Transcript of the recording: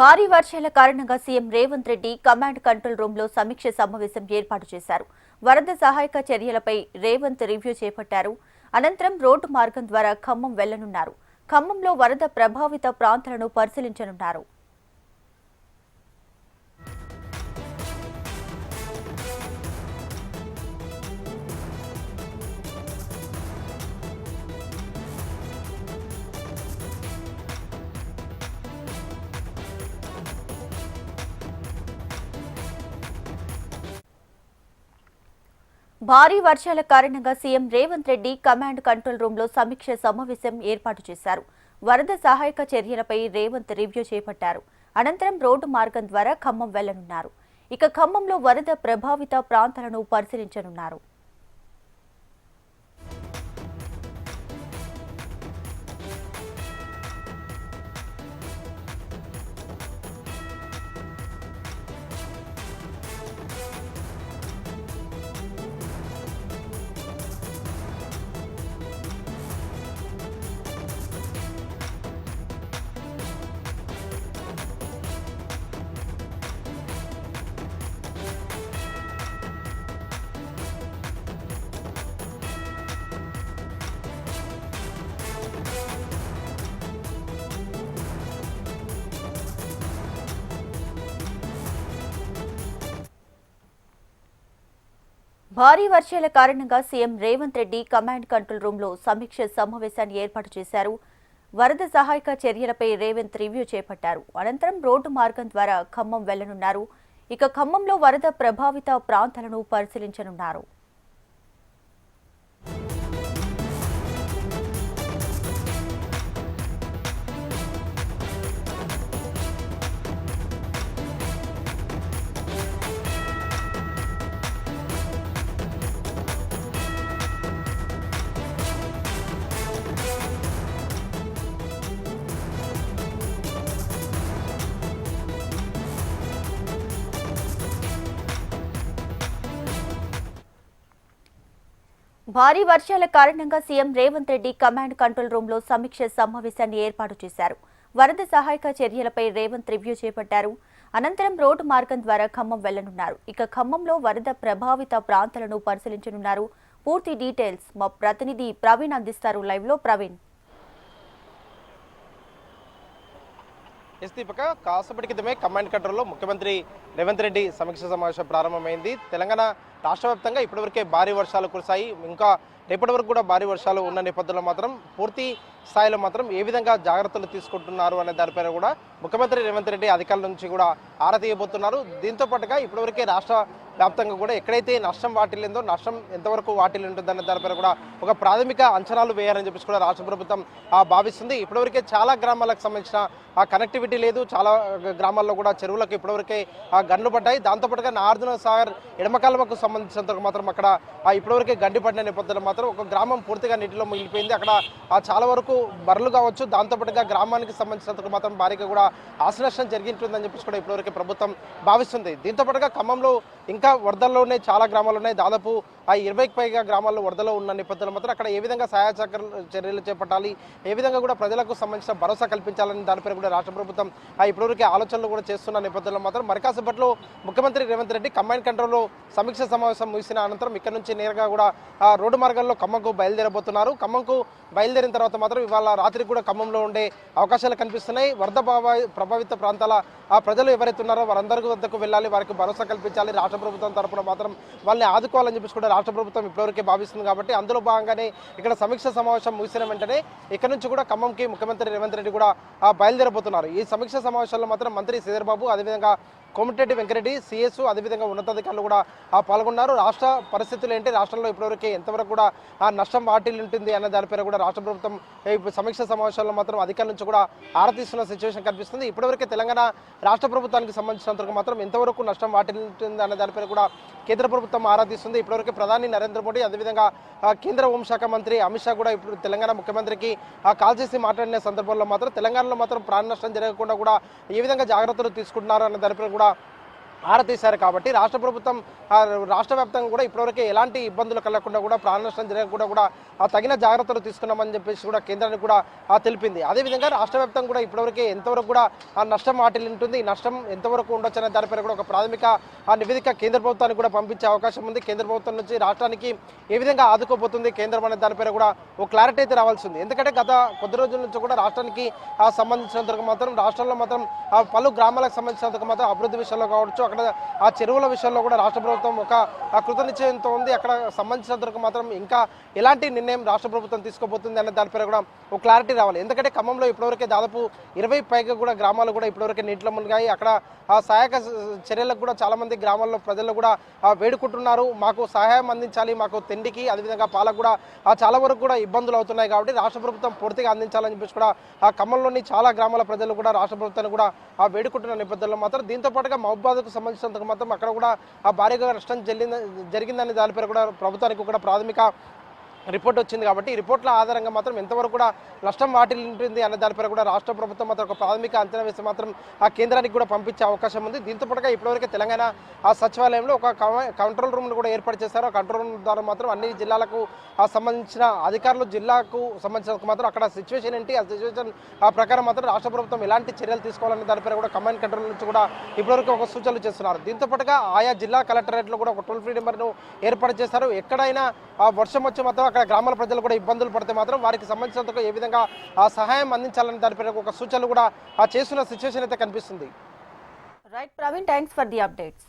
భారీ వర్షాల కారణంగా CM Revanth Reddy command control రూమ్లో సమీక్ష సమావేశం ఏర్పాటు చేశారు. వరద సహాయక చర్యలపై రేవంత్ రివ్యూ చేపట్టారు. అనంతరం రోడ్డు మార్గం ద్వారా ఖమ్మం వెళ్ళనున్నారు. ఖమ్మంలో వరద ప్రభావిత ప్రాంతాలను పరిశీలించనున్నారు. భారీ వర్షాల కారణంగా CM Revanth Reddy command control రూంలో సమీక్ష సమావేశం ఏర్పాటు చేశారు. వరద సహాయక చర్యలపై రేవంత్ రివ్యూ చేపట్టారు. అనంతరం రోడ్డు మార్గం ద్వారా ఖమ్మం వెళ్ళనున్నారు. ఇక ఖమ్మంలో వరద ప్రభావిత ప్రాంతాలను పరిశీలించనున్నారు. భారీ వర్షాల కారణంగా CM Revanth Reddy command control రూమ్లో సమీక్ష సమావేశాన్ని ఏర్పాటు చేశారు. వరద సహాయక చర్యలపై రేవంత్ రివ్యూ చేపట్టారు. అనంతరం రోడ్డు మార్గం ద్వారా ఖమ్మం వెళ్ళనున్నారు. ఇక ఖమ్మంలో వరద ప్రభావిత ప్రాంతాలను పరిశీలించనున్నారు. భారీ వర్షాల కారణంగా CM Revanth Reddy command control రూమ్లో సమీక్ష సమావేశాన్ని ఏర్పాటు చేశారు. వరద సహాయక చర్యలపై రేవంత్ రివ్యూ చేపట్టారు. అనంతరం రోడ్డు మార్గం ద్వారా ఖమ్మం వెళ్ళనున్నారు. ఇక ఖమ్మంలో వరద ప్రభావిత ప్రాంతాలను పరిశీలించనున్నారు. పూర్తి డీటెయిల్స్ మా ప్రతినిధి ప్రవీణ్ అందిస్తారు. లైవ్లో ప్రవీణ్. ఎస్ దీపక కాసేపటి క్రితమే కమాండ్ కంట్రోల్లో ముఖ్యమంత్రి రేవంత్ రెడ్డి సమీక్ష సమావేశం ప్రారంభమైంది. తెలంగాణ రాష్ట్ర వ్యాప్తంగా ఇప్పటివరకే భారీ వర్షాలు కురిశాయి. ఇంకా రేపటి వరకు కూడా భారీ వర్షాలు ఉన్న నేపథ్యంలో మాత్రం పూర్తి స్థాయిలో మాత్రం ఏ విధంగా జాగ్రత్తలు తీసుకుంటున్నారు అనే దానిపైన కూడా ముఖ్యమంత్రి రేవంత్ రెడ్డి అధికారుల నుంచి కూడా ఆరా తీయబోతున్నారు. దీంతో పాటుగా ఇప్పటివరకే రాష్ట్ర వ్యాప్తంగా కూడా ఎక్కడైతే నష్టం వాటిల్లిందో నష్టం ఎంతవరకు వాటిల్లి ఉంటుందనే దానిపైన కూడా ఒక ప్రాథమిక అంచనాలు వేయాలని చెప్పేసి కూడా రాష్ట్ర ప్రభుత్వం భావిస్తుంది. ఇప్పటివరకే చాలా గ్రామాలకు సంబంధించిన ఆ కనెక్టివిటీ లేదు. చాలా గ్రామాల్లో కూడా చెరువులకు ఇప్పటివరకే ఆ పడ్డాయి. దాంతోపాటుగా నార్దున సాగర్ ఎడమకాలమకు సంబంధించినంత మాత్రం అక్కడ ఇప్పటివరకు ఇప్పటివరకే గండి పడిన నేపథ్యంలో మాత్రం ఒక గ్రామం పూర్తిగా నీటిలో మిగిలిపోయింది అక్కడ ఆ, చాలా వరకు బర్రెలు కావచ్చు దాంతోపాటుగా గ్రామానికి సంబంధించినంత మాత్రం భారీగా కూడా ఆశనష్టం జరిగింటుందని చెప్పేసి కూడా ఇప్పటివరకు ప్రభుత్వం భావిస్తుంది. దీంతోపాటుగా ఖమ్మంలో ఇంకా వరదల్లోనే చాలా గ్రామాలు ఉన్నాయి. దాదాపు ఆ ఇరవైకి పైగా గ్రామాల్లో వరదలో ఉన్న నేపథ్యంలో మాత్రం అక్కడ ఏ విధంగా సహాయ చర్యలు చేపట్టాలి ఏ విధంగా కూడా ప్రజలకు సంబంధించిన భరోసా కల్పించాలని దానిపై కూడా రాష్ట్ర ప్రభుత్వం ఆ ఇప్పటివరకు ఆలోచనలు కూడా చేస్తున్న నేపథ్యంలో మాత్రం మరికాసేపట్లో ముఖ్యమంత్రి రేవంత్ రెడ్డి కమాండ్ కంట్రోల్లో సమీక్ష సమావేశం ముగిసిన అనంతరం ఇక్కడ నుంచి నేరుగా కూడా రోడ్డు మార్గాల్లో ఖమ్మంకు బయలుదేరబోతున్నారు. ఖమ్మంకు బయలుదేరిన తర్వాత మాత్రం ఇవాళ రాత్రి కూడా ఖమ్మంలో ఉండే అవకాశాలు కనిపిస్తున్నాయి. వరద ప్రభావిత ప్రాంతాల ప్రజలు ఎవరైతే ఉన్నారో వారందరి వద్దకు వెళ్ళాలి వారికి భరోసా కల్పించాలి. రాష్ట్ర ప్రభుత్వం తరపున మాత్రం వాళ్ళని ఆదుకోవాలని చెప్పేసి కూడా రాష్ట్ర ప్రభుత్వం ఇప్పటివరకే భావిస్తుంది కాబట్టి అందులో భాగంగానే ఇక్కడ సమీక్ష సమావేశం ముగిసిన వెంటనే ఇక్కడ నుంచి కూడా ఖమ్మంకి ముఖ్యమంత్రి రేవంత్ రెడ్డి కూడా బయలుదేరబోతున్నారు. ఈ సమీక్ష సమావేశాల్లో మాత్రం మంత్రి శ్రీధర్ బాబు అదేవిధంగా కోమటిరెడ్డి వెంకరెడ్డి సిఎస్ అదేవిధంగా ఉన్నతాధికారులు కూడా పాల్గొన్నారు. ఉన్నారు రాష్ట్ర పరిస్థితులు ఏంటి? రాష్ట్రంలో ఇప్పటివరకు ఎంతవరకు కూడా ఆ నష్టం వాటిల్లు ఉంటుంది అన్న దానిపైన కూడా రాష్ట్ర ప్రభుత్వం ఇప్పుడు సమీక్ష సమావేశాల్లో మాత్రం అధికారుల నుంచి కూడా ఆరతీస్తున్న సిచ్యువేషన్ కనిపిస్తుంది. ఇప్పటివరకే తెలంగాణ రాష్ట్ర ప్రభుత్వానికి సంబంధించినంతవరకు మాత్రం ఎంతవరకు నష్టం వాటిల్లి ఉంటుంది అన్న దానిపైన కూడా కేంద్ర ప్రభుత్వం ఆరాధిస్తుంది ఇప్పటివరకు ప్రధాని నరేంద్ర మోడీ అదేవిధంగా కేంద్ర హోంశాఖ మంత్రి అమిత్ షా కూడా ఇప్పుడు తెలంగాణ ముఖ్యమంత్రికి కాల్ చేసి మాట్లాడిన సందర్భంలో మాత్రం తెలంగాణలో మాత్రం ప్రాణ నష్టం జరగకుండా కూడా ఏ విధంగా జాగ్రత్తలు తీసుకుంటున్నారు అన్న దానిపై కూడా ఆరతీశారు కాబట్టి రాష్ట్ర ప్రభుత్వం రాష్ట్ర వ్యాప్తంగా కూడా ఇప్పటివరకు ఎలాంటి ఇబ్బందులు కలగకుండా కూడా ప్రాణ నష్టం జరగకుండా కూడా తగిన జాగ్రత్తలు తీసుకున్నామని చెప్పేసి కూడా కేంద్రానికి కూడా తెలిపింది. అదేవిధంగా రాష్ట్ర వ్యాప్తంగా కూడా ఇప్పటివరకు ఎంతవరకు కూడా ఆ నష్టం వాటిల్లి ఉంటుంది నష్టం ఎంతవరకు ఉండొచ్చు అనే దానిపై కూడా ఒక ప్రాథమిక ఆ నివేదిక కేంద్ర ప్రభుత్వానికి కూడా పంపించే అవకాశం ఉంది. కేంద్ర ప్రభుత్వం నుంచి రాష్ట్రానికి ఏ విధంగా ఆదుకోబోతుంది కేంద్రం అనే దానిపై కూడా ఒక క్లారిటీ అయితే రావాల్సి ఉంది. ఎందుకంటే గత కొద్ది రోజుల నుంచి కూడా రాష్ట్రానికి ఆ సంబంధించినంతవరకు మాత్రం రాష్ట్రంలో మాత్రం పలు గ్రామాలకు సంబంధించినంతకు మాత్రం అభివృద్ధి విషయంలో కావచ్చు అక్కడ ఆ చెరువుల విషయంలో కూడా రాష్ట్ర ప్రభుత్వం ఒక కృతనిశ్చయంతో ఉంది. అక్కడ సంబంధించినంతవరకు మాత్రం ఇంకా ఎలాంటి నిర్ణయం రాష్ట్ర ప్రభుత్వం తీసుకోబోతుంది అనే దానిపై కూడా ఒక క్లారిటీ రావాలి. ఎందుకంటే ఖమ్మంలో ఇప్పటివరకే దాదాపు ఇరవై పైగా కూడా గ్రామాలు కూడా ఇప్పటివరకే నీటిలో మునిగాయి. అక్కడ ఆ సహాయక చర్యలకు కూడా చాలామంది గ్రామాల్లో ప్రజలు కూడా వేడుకుంటున్నారు. మాకు సహాయం అందించాలి. మాకు తిండికి అదేవిధంగా పాలకు కూడా చాలా వరకు కూడా ఇబ్బందులు అవుతున్నాయి కాబట్టి రాష్ట్ర ప్రభుత్వం పూర్తిగా అందించాలని చెప్పేసి కూడా ఆ ఖమ్మంలోని చాలా గ్రామాల ప్రజలు కూడా రాష్ట్ర ప్రభుత్వాన్ని కూడా ఆ వేడుకుంటున్న నేపథ్యంలో మాత్రం దీంతో పాటుగా మహబాద్కు సంబంధించినంతకు మాత్రం అక్కడ కూడా ఆ భారీగా నష్టం జరిగింది జరిగిందని దానిపై కూడా ప్రభుత్వానికి కూడా ప్రాథమిక రిపోర్ట్ వచ్చింది కాబట్టి ఈ రిపోర్ట్ల ఆధారంగా మాత్రం ఎంతవరకు కూడా నష్టం వాటిల్లుంటుంది ఉంటుంది అనే దానిపై కూడా రాష్ట్ర ప్రభుత్వం మాత్రం ఒక ప్రాథమిక అంచనా వేసి మాత్రం ఆ కేంద్రానికి కూడా పంపించే అవకాశం ఉంది. దీంతో పాటుగా ఇప్పటివరకు తెలంగాణ ఆ సచివాలయంలో ఒక కంట్రోల్ రూమ్ను కూడా ఏర్పాటు చేశారు. ఆ కంట్రోల్ రూమ్ ద్వారా మాత్రం అన్ని జిల్లాలకు ఆ సంబంధించిన అధికారులు జిల్లాకు సంబంధించిన మాత్రం అక్కడ సిచ్యువేషన్ ఏంటి ఆ సిచ్యువేషన్ ఆ ప్రకారం మాత్రం రాష్ట్ర ప్రభుత్వం ఎలాంటి చర్యలు తీసుకోవాలనే దానిపై కూడా కమాండ్ కంట్రోల్ నుంచి కూడా ఇప్పటివరకు ఒక సూచనలు చేస్తున్నారు. దీంతో పాటుగా ఆయా జిల్లా కలెక్టరేట్లో కూడా ఒక టోల్ ఫ్రీ నెంబర్ను ఏర్పాటు చేశారు. ఎక్కడైనా ఆ వర్షం వచ్చి మాత్రం అక్కడ గ్రామాల ప్రజలు కూడా ఇబ్బందులు పడితే మాత్రం వారికి సంబంధించినంత ఏ విధంగా ఆ సహాయం అందించాలని దానిపై ఒక సూచనలు కూడా ఆ చేస్తున్న సిచ్యువేషన్ అయితే కనిపిస్తుంది. Right Praveen thanks for the updates